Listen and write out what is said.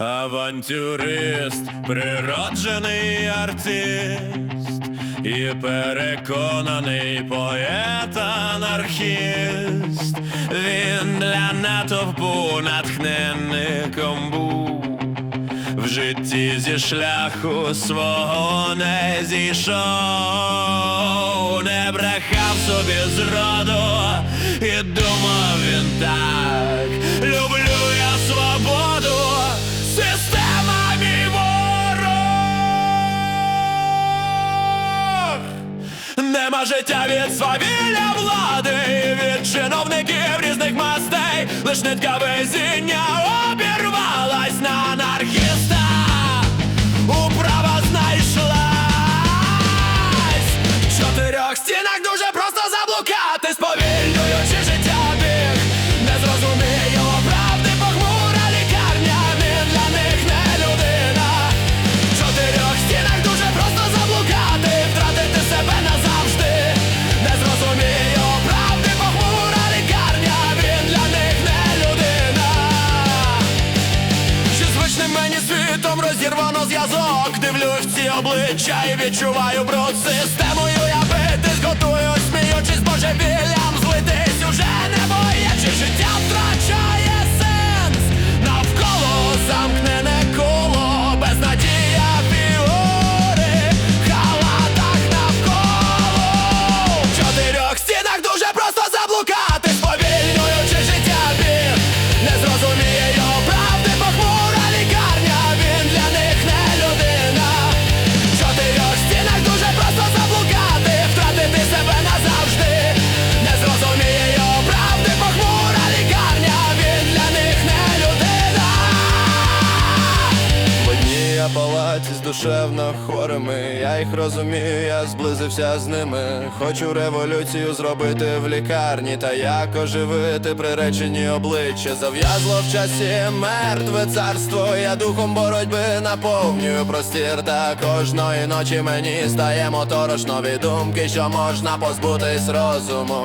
авантюрист, природжений артист і переконаний поет-анархіст. Він для натовпу натхненником був. В житті зі шляху свого не зійшов, не брехав собі зроду, і думав він так, Життя від свавілля влади, від чиновників різних мастей, лиш нитка везіння мені світом розірвано зв'язок. Дивлюсь ці обличчя і відчуваю бруд. Системою душевно хворими, я їх розумію, я зблизився з ними. Хочу революцію зробити в лікарні, та як оживити приречені обличчя. Зав'язло в часі мертве царство. Я духом боротьби наповнюю простір. Та кожної ночі мені стає моторошно від думки, що можна позбутись розуму.